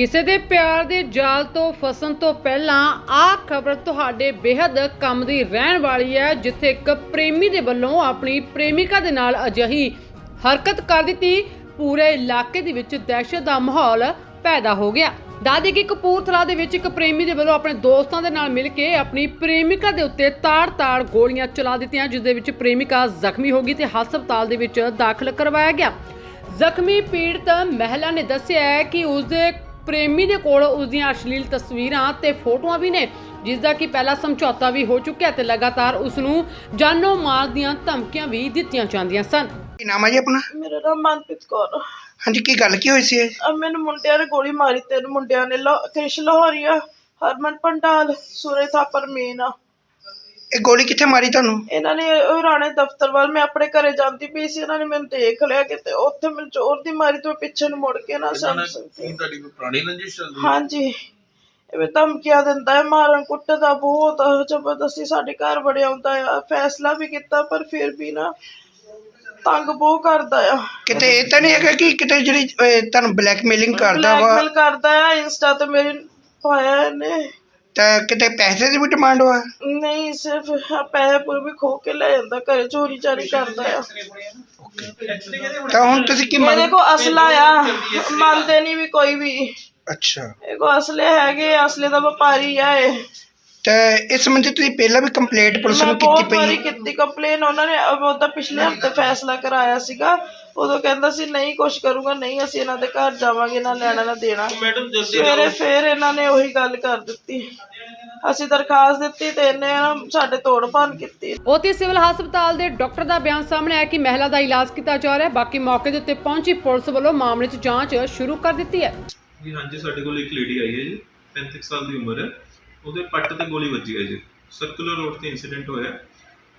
ਕਿਸੇ ਦੇ ਪਿਆਰ ਦੇ ਜਾਲ ਤੋਂ ਫਸਣ ਤੋਂ ਪਹਿਲਾਂ ਆਹ ਖਬਰ ਤੁਹਾਡੇ ਬੇहद ਕੰਮ ਦੀ ਰਹਿਣ ਵਾਲੀ ਹੈ, ਜਿੱਥੇ ਇੱਕ ਪ੍ਰੇਮੀ ਦੇ ਵੱਲੋਂ ਆਪਣੀ ਪ੍ਰੇਮਿਕਾ ਦੇ ਨਾਲ ਅਜਿਹੀ ਹਰਕਤ ਕਰ ਦਿੱਤੀ। ਪੂਰੇ ਇਲਾਕੇ ਦੇ ਵਿੱਚ ਦਹਿਸ਼ਤ ਦਾ ਮਾਹੌਲ ਪੈਦਾ ਹੋ ਗਿਆ। ਦਾਦੀ ਕਿ ਕਪੂਰਥਲਾ ਦੇ ਵਿੱਚ ਇੱਕ ਪ੍ਰੇਮੀ ਦੇ ਵੱਲੋਂ ਆਪਣੇ ਦੋਸਤਾਂ ਦੇ ਨਾਲ ਮਿਲ ਕੇ ਆਪਣੀ ਪ੍ਰੇਮਿਕਾ ਦੇ ਉੱਤੇ ਤਾੜ-ਤਾੜ ਗੋਲੀਆਂ ਚਲਾ ਦਿੱਤੀਆਂ, ਜਿਸ ਦੇ ਵਿੱਚ ਪ੍ਰੇਮਿਕਾ ਜ਼ਖਮੀ ਹੋ ਗਈ ਤੇ ਹਸਪਤਾਲ ਦੇ ਵਿੱਚ ਦਾਖਲ ਕਰਵਾਇਆ ਗਿਆ। ਜ਼ਖਮੀ ਪੀੜਤ ਮਹਿਲਾ ਨੇ ਦੱਸਿਆ ਹੈ ਕਿ ਉਸਦੇ ਪ੍ਰੇਮੀ ਦੇ ਕੋਲ ਉਸ ਦੀਆਂ ਅਸ਼ਲੀਲ ਤਸਵੀਰਾਂ ਤੇ ਫੋਟੋਆਂ ਵੀ ਨੇ ਜਿਸ ਦਾ ਕਿ ਪਹਿਲਾ ਸਮਝੌਤਾ ਵੀ ਹੋ ਚੁੱਕਿਆ ਤੇ ਲਗਾਤਾਰ ਉਸ ਨੂੰ ਜਾਨੋਂ ਮਾਰ ਦੀਆਂ ਧਮਕੀਆਂ ਵੀ ਦਿੱਤੀਆਂ ਜਾਂਦੀਆਂ ਸਨ ਕੀ ਨਾਮ ਹੈ ਜੀ ਆਪਣਾ ਮੇਰਾ ਨਾਮ ਮਨਪ੍ਰੀਤ ਕੌਰ ਆ। ਹਾਂਜੀ ਕੀ ਗੱਲ ਕੀ ਹੋਈ ਸੀ ਇਹ? ਅਹ ਮੈਨੂੰ ਮੁੰਡਿਆਂ ਨੇ ਗੋਲੀ ਮਾਰੀ ਤਿੰਨ ਮੁੰਡਿਆਂ ਨੇ ਲਾ- ਕ੍ਰਿਸ਼ ਲਾਹੌਰੀਆ ਹਰਮਨ ਪੰਡਾਲ ਸੂਰੇ ਥਾਪਰ ਮੀਨਾ ਇਹ ਗੋਲੀ ਕਿੱਥੇ ਮਾਰੀ ਤੁਹਾਨੂੰ? ਇਹਨਾਂ ਨੇ ਉਹ ਰਾਣੇ ਦਫ਼ਤਰ ਵੱਲ ਮੈਂ ਆਪਣੇ ਘਰੇ ਜਾਂਦੀ ਪਈ ਸੀ ਇਹਨਾਂ ਨੇ ਮੈਨੂੰ ਦੇਖ ਲਿਆ ਕਿਤੇ ਉੱਥੇ ਮੈਨੂੰ ਜ਼ੋਰ ਦੀ ਮਾਰੀ ਤੇ ਪਿੱਛੇ ਨੂੰ ਮੁੜ ਕੇ ਨਾ ਸਮਝ ਸਕਦੀ ਕੀ ਤੁਹਾਡੀ ਕੋਈ ਪੁਰਾਣੀ ਰੰਜਿਸ਼ ਚੱਲਦੀ ਹਾਂਜੀ। ਇਹ ਧਮਕੀਆਂ ਦਿੰਦਾ ਹੈ ਮਾਰਨ ਕੁੱਟਦਾ ਬਹੁਤ ਜ਼ਬਰਦਸਤੀ ਸਾਡੇ ਘਰ ਬੜਿਆ ਆਉਂਦਾ ਆ। ਫੈਸਲਾ ਵੀ ਕੀਤਾ ਪਰ ਫਿਰ ਵੀ ਨਾ ਤੰਗ ਬਹੁਤ ਕਰਦਾ ਆ। ਕਿਤੇ ਇਹ ਤਾਂ ਨਹੀਂ ਹੈਗਾ ਕਿ ਕਿਤੇ ਜਿਹੜੀ ਅਹ, ਤੁਹਾਨੂੰ ਬਲੈਕਮੇਲਿੰਗ ਕਰਦਾ ਵਾ? ਬਲੈਕਮੇਲ ਕਰਦਾ ਹੈ ਇੰਸਟਾ ਤੇ ਮੇਰੇ ਪਾਇਆ ਇਹਨੇ। ਤਾਂ ਕਿਤੇ ਪੈਸੇ ਦੀ ਵੀ ਡਿਮਾਂਡ ਵਾ ਨਹੀਂ ਸਿਰਫ ਆਹ ਪੈਸੇ ਪੂਰੇ ਵੀ ਖੋ ਕੇ ਲੈ ਜਾਂਦਾ ਘਰੇ ਚੋਰੀ ਚਾਰੀ ਕਰਦਾ ਆ। ਤਾਂ ਹੁਣ ਤੁਸੀਂ ਕੀ ਮੇਰੇ ਮੰਗ ਕੋ ਅਸਲਾ ਆ ਮੰਨਦੇ ਨਹੀਂ ਵੀ ਕੋਈ ਵੀ। ਅੱਛਾ। ਇਹ ਕੋ ਅਸਲੇ ਹੈਗੇ ਅਸਲੇ ਦਾ ਵਪਾਰੀ ਆ ਇਹ। ਤਾਂ ਇਸ ਸੰਬੰਧੀ ਤੁਸੀਂ ਪਹਿਲਾਂ ਵੀ ਕੰਪਲੇਂਟ ਪੁਲਿਸ ਮੈਂ ਨੂੰ ਕੀਤੀ ਬਹੁਤ ਵਾਰੀ ਪਈ ਕੀਤੀ ਕੰਪਲੇਨ ਉਹਨਾਂ ਨੇ ਉਹਦਾ ਪਿਛਲੇ ਹਫ਼ਤੇ ਫੈਸਲਾ ਕਰਾਇਆ ਸੀਗਾ। ਉਦੋਂ ਕਹਿੰਦਾ ਸੀ ਨਹੀਂ ਕੁਛ ਕਰੂੰਗਾ ਨਹੀਂ ਅਸੀਂ ਇਹਨਾਂ ਦੇ ਘਰ ਜਾਵਾਂਗੇ ਨਾ ਲੈਣਾ ਨਾ ਦੇਣਾ। ਮੈਡਮ ਜਲਦੀ ਸਵੇਰੇ ਫੇਰ ਇਹਨਾਂ ਨੇ ਉਹੀ ਗੱਲ ਕਰ ਦਿੱਤੀ। ਅਸੀਂ ਦਰਖਾਸਤ ਦਿੱਤੀ ਤੇ ਇਹਨੇ ਨਾ ਸਾਡੇ ਤੋੜ ਭੰਨ ਕੀਤੀ। ਉੱਥੇ ਸਿਵਲ ਹਸਪਤਾਲ ਦੇ ਡਾਕਟਰ ਦਾ ਬਿਆਨ ਸਾਹਮਣੇ ਆਇਆ ਕਿ ਮਹਿਲਾ ਦਾ ਇਲਾਜ ਕੀਤਾ ਜਾ ਰਿਹਾ ਹੈ ਬਾਕੀ ਮੌਕੇ ਦੇ ਉੱਤੇ ਪਹੁੰਚੀ ਪੁਲਿਸ ਵੱਲੋਂ ਮਾਮਲੇ 'ਚ ਜਾਂਚ ਸ਼ੁਰੂ ਕਰ ਦਿੱਤੀ ਹੈ। ਜੀ ਹਾਂਜੀ ਸਾਡੇ ਕੋਲ ਇੱਕ ਲੇਡੀ ਆਈ ਹੈ ਜੀ 35 ਸਾਲ ਦੀ ਉਮਰ ਹੈ। ਉਹਦੇ ਪੱਟ ਤੇ ਗੋਲੀ ਵੱਜੀ ਹੈ ਜੀ। ਸਰਕੂਲਰ ਰੋਡ ਤੇ ਇਨਸੀਡੈਂਟ ਹੋਇਆ।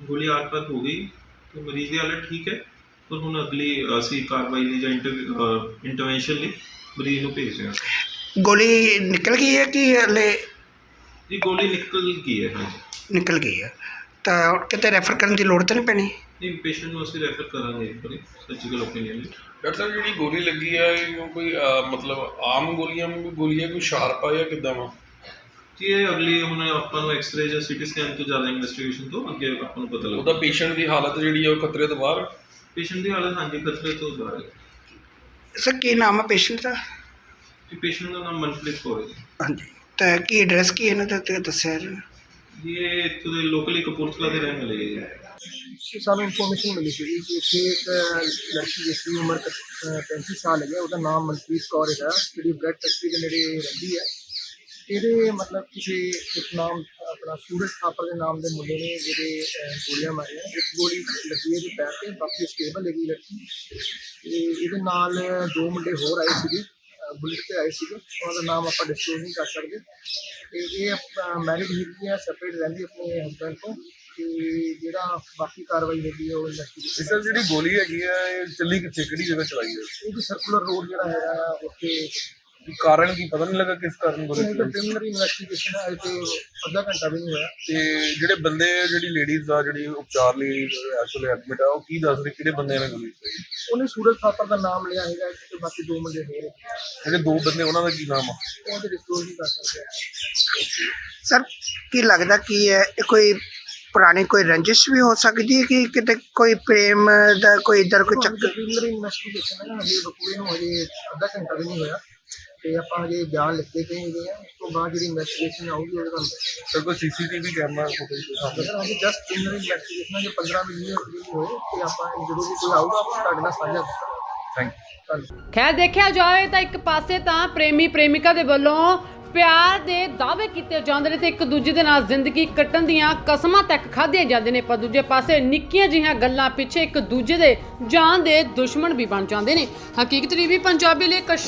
ਗੋਲੀ ਆਰ-ਪਾਰ ਹੋ ਗਈ। ਤੇ ਮਰੀਜ਼ ਦੀ ਹਾਲਤ ਠੀਕ ਹੈ। ਪਰ ਹੁਣ ਅਗਲੀ ਅਸੀਂ ਕਾਰਵਾਈ ਲਈ ਜਾਂ ਇੰਟਰਵੈਂਸ਼ਨ ਲਈ ਮਰੀਜ਼ ਨੂੰ ਭੇਜ ਰਹੇ ਹਾਂ। ਗੋਲੀ ਨਿਕਲ ਗਈ ਹੈ ਕਿ ਹਲੇ? ਜੀ ਗੋਲੀ ਨਿਕਲ ਗਈ ਹੈ ਹਾਂਜੀ। ਨਿਕਲ ਗਈ ਹੈ। ਤਾਂ ਹੁਣ ਕਿਤੇ ਰੈਫਰ ਕਰਨ ਦੀ ਲੋੜ ਤਾਂ ਨਹੀਂ ਪੈਣੀ? ਨਹੀਂ ਪੇਸ਼ੈਂਟ ਨੂੰ ਅਸੀਂ ਰੈਫਰ ਕਰਾਂਗੇ ਇੱਕ ਵਾਰੀ ਸਰਜੀਕਲ ਓਪੀਨੀਅਨ ਲਈ। ਡਾਕਟਰ ਸਾਹਿਬ ਜਿਹੜੀ ਗੋਲੀ ਲੱਗੀ ਹੈ ਇਹ ਕੋਈ ਅਹ, ਮਤਲਬ ਆਮ ਗੋਲੀਆਂ ਵਾਂਗੂ ਗੋਲੀ ਹੈ ਕੋਈ ਸ਼ਾਰਪ ਆ ਜਾਂ ਕਿੱਦਾਂ ਵਾ? ਜੀ ਇਹ ਅਗਲੀ ਹੁਣ ਆਪਾਂ ਨੂੰ ਐਕਸ-ਰੇ ਜਾਂ ਸੀਟੀ ਸਕੈਨ ਤੋਂ ਜ਼ਿਆਦਾ ਇਨਵੈਸਟੀਗੇਸ਼ਨ ਤੋਂ ਅੱਗੇ ਆਪਾਂ ਨੂੰ ਪਤਾ ਲੱਗਦਾ ਉਹਦਾ ਪੇਸ਼ੈਂਟ ਦੀ ਹਾਲਤ ਜਿਹੜੀ ਹੈ ਉਹ ਖਤਰੇ ਤੋਂ ਬਾਹਰ ਪੇਸ਼ੈਂਟ ਦੀ ਹਾਲਤ ਹਾਂਜੀ ਖਤਰੇ ਤੋਂ ਬਾਹਰ ਹੈ। ਸਰ ਕੀ ਨਾਮ ਹੈ ਪੇਸ਼ੈਂਟ ਦਾ? ਜੀ ਪੇਸ਼ੈਂਟ ਦਾ ਨਾਮ ਮਨਪ੍ਰੀਤ ਕੌਰ ਹੈ ਜੀ। ਹਾਂਜੀ। ਤਾਂ ਕੀ ਐਡਰੈਸ ਕੀ ਹੈ ਇਹਨਾਂ ਦਾ ਤੇ ਦੱਸਿਆ ਜੀ ਜੀ ਇਹ ਇੱਥੋਂ ਦੇ ਲੋਕਲੀ ਕਪੂਰਥਲਾ ਦੇ ਰਹਿਣ ਵਾਲੇ ਹੈ ਜੀ। ਸਾਨੂੰ ਇਨਫੋਰਮੇਸ਼ਨ ਮਿਲੀ ਸੀ ਕਿ ਇੱਥੇ ਇੱਕ ਲੜਕੀ ਜਿਸ ਦੀ ਉਮਰ ਤਕ- ਅਹ 35 ਸਾਲ ਹੈ ਉਹਦਾ ਨਾਮ ਮਨਪ੍ਰੀਤ ਕੌਰ ਹੈਗਾ। ਜਿਹੜੀ ਬ੍ਰੈਡ ਫੈਕਟਰੀ ਦੇ ਨੇੜੇ ਰਹਿੰਦੀ ਹੈ ਇਹਦੇ ਮਤਲਬ ਕਿਸੇ ਇੱਕ ਨਾਮ ਆਪਣਾ ਸੂਰਜ ਥਾਪਰ ਦੇ ਨਾਮ ਦੇ ਮੁੰਡੇ ਨੇ ਜਿਹੜੇ ਗੋਲੀਆਂ ਮਾਰੀਆਂ। ਇੱਕ ਗੋਲੀ ਲੱਗੀ ਇਹਦੇ ਪੈਰ ਤੇ ਬਾਕੀ ਸਟੇਬਲ ਹੈਗੀ ਲੜਕੀ। ਤੇ ਇਹਦੇ ਨਾਲ ਦੋ ਮੁੰਡੇ ਹੋਰ ਆਏ ਸੀਗੇ ਬੁਲਟ ਤੇ ਆਏ ਸੀਗੇ। ਉਹਨਾਂ ਦਾ ਨਾਮ ਆਪਾਂ ਡਿਸਕਲੋਜ਼ ਨਹੀਂ ਕਰ ਸਕਦੇ। ਤੇ ਇਹ ਮੈਰਿਡ ਹੈਗੀ ਹੈ ਸੈਪਰੇਟ ਰਹਿੰਦੀ ਆਪਣੇ ਹਸਬੈਂਡ ਤੋਂ। ਤੇ ਜਿਹੜਾ ਬਾਕੀ ਕਾਰਵਾਈ ਹੈਗੀ ਹੈ ਉਹ ਇਨਵੈਸਟੀਗੇਸ਼ਨ ਸਰ ਜਿਹੜੀ ਗੋਲੀ ਹੈਗੀ ਹੈ ਇਹ ਚੱਲੀ ਕਿੱਥੇ? ਕਿਹੜੀ ਜਗ੍ਹਾ ਚਲਾਈ ਹੈ ਇਹ ਸਰਕੂਲਰ ਰੋਡ ਜਿਹੜਾ ਹੈਗਾ ਆ, ਉੱਥੇ ਕਾਰਨ ਕੀ ਪਤਾ ਨਹੀਂ ਲੱਗਾ ਕਿਸ ਕਾਰਨ ਗੋਲੀ ਇਹ ਤਾਂ ਚੱਲੀ ਪ੍ਰੀਲਿਮਿਨਰੀ ਇਨਵੈਸਟੀਗੇਸ਼ਨ ਹੈ ਤੇ ਅੱਧਾ ਘੰਟਾ ਵੀ ਨਹੀਂ ਹੋਇਆ। ਤੇ ਜਿਹੜੇ ਬੰਦੇ ਜਿਹੜੀ ਲੇਡੀਜ਼ ਆ ਜਿਹੜੀ ਉਪਚਾਰ ਲਈ ਵੇਲੇ ਐਡਮਿਟ ਆ ਉਹ ਕੀ ਦੱਸ ਰਹੇ? ਕਿਹੜੇ ਬੰਦਿਆਂ ਨੇ ਗੋਲੀ ਚਲਾਈ? ਉਹਨੇ ਸੂਰਜ ਥਾਪਰ ਦਾ ਨਾਮ ਲਿਆ ਹੈਗਾ ਤੇ ਬਾਕੀ ਦੋ ਮੁੰਡੇ ਹੋਰ। ਜਿਹੜੇ ਦੋ ਬੰਦੇ ਉਹਨਾਂ ਦਾ ਕੀ ਨਾਮ ਆ? ਉਹ ਤੇ ਡਿਸਕਲੋਜ਼ ਨਹੀਂ ਕਰ ਸਕਦੇ ਸਰ ਕੀ ਲੱਗਦਾ ਕੀ ਹੈ? ਇਹ ਕੋਈ ਪੁਰਾਣੀ ਕੋਈ ਰੰਜਿਸ਼ ਵੀ ਹੋ ਸਕਦੀ ਹੈ ਕਿ ਕਿਤੇ ਕੋਈ ਪ੍ਰੇਮ ਦਾ ਕੋਈ ਇਧਰ ਕੋਈ ਚੱਕਰ? ਪ੍ਰੀਲਿਮਿਨਰੀ ਇਨਵੈਸਟੀਗੇਸ਼ਨ ਹੈ ਨਾ ਹਜੇ ਰੁਕੂਏ ਨੂੰ ਹਜੇ ਅੱਧਾ ਘੰਟਾ ਵੀ ਨਹੀਂ ਹੋਇਆ। ਤੇ ਆਪਾਂ ਹਜੇ ਬਿਆਨ ਲਿਖਦੇ ਪਏ ਹੈਗੇ ਆ ਉਸ ਤੋਂ ਬਾਅਦ ਜਿਹੜੀ ਇਨਵੈਸਟੀਗੇਸ਼ਨ ਆਊਗੀ ਉਹਦੇ ਤੁਹਾਨੂੰ ਸਰ ਕੋਈ ਸੀਸੀਟੀਵੀ ਕੈਮਰਾ ਫੁਟੇਜ ਅਗਰ ਹਜੇ ਜਸਟ ਪ੍ਰੀਲਿਮਿਨਰੀ ਇਨਵੈਸਟੀਗੇਸ਼ਨ ਜੇ 15 ਮਿੰਟ ਫ੍ਰੀ ਹੋਏ ਤੇ ਆਪਾਂ ਜਦੋਂ ਵੀ ਕੋਈ ਆਊਗਾ ਆਪਾਂ ਤੁਹਾਡੇ ਨਾਲ ਸਾਂਝਾ ਕਰਾਂਗੇ। ਥੈਂਕ ਧੰਨਵਾਦ। ਖੈਰ ਦੇਖਿਆ ਜਾਵੇ ਤਾਂ ਇੱਕ ਪਾਸੇ ਤਾਂ ਪ੍ਰੇਮੀ ਪ੍ਰੇਮਿਕਾ ਦੇ ਵੱਲੋਂ ਪਿਆਰ ਦੇ ਦਾਅਵੇ ਕੀਤੇ ਜਾਂਦੇ ਨੇ ਤੇ ਇੱਕ ਦੂਜੇ ਦੇ ਨਾਲ ਜ਼ਿੰਦਗੀ ਕੱਟਣ ਦੀਆਂ ਕਸਮਾਂ ਤੱਕ ਖਾਧੀਆਂ ਜਾਂਦੇ ਨੇ ਪਰ ਦੂਜੇ ਪਾਸੇ ਨਿੱਕੀਆਂ ਜਿਹੀਆਂ ਗੱਲਾਂ ਪਿੱਛੇ ਇੱਕ ਦੂਜੇ ਦੇ ਜਾਨ ਦੇ ਦੁਸ਼ਮਣ ਵੀ ਬਣ ਜਾਂਦੇ ਨੇ। ਹਕੀਕਤ ਟੀਵੀ ਪੰਜਾਬੀ ਲਈ ਕਸ਼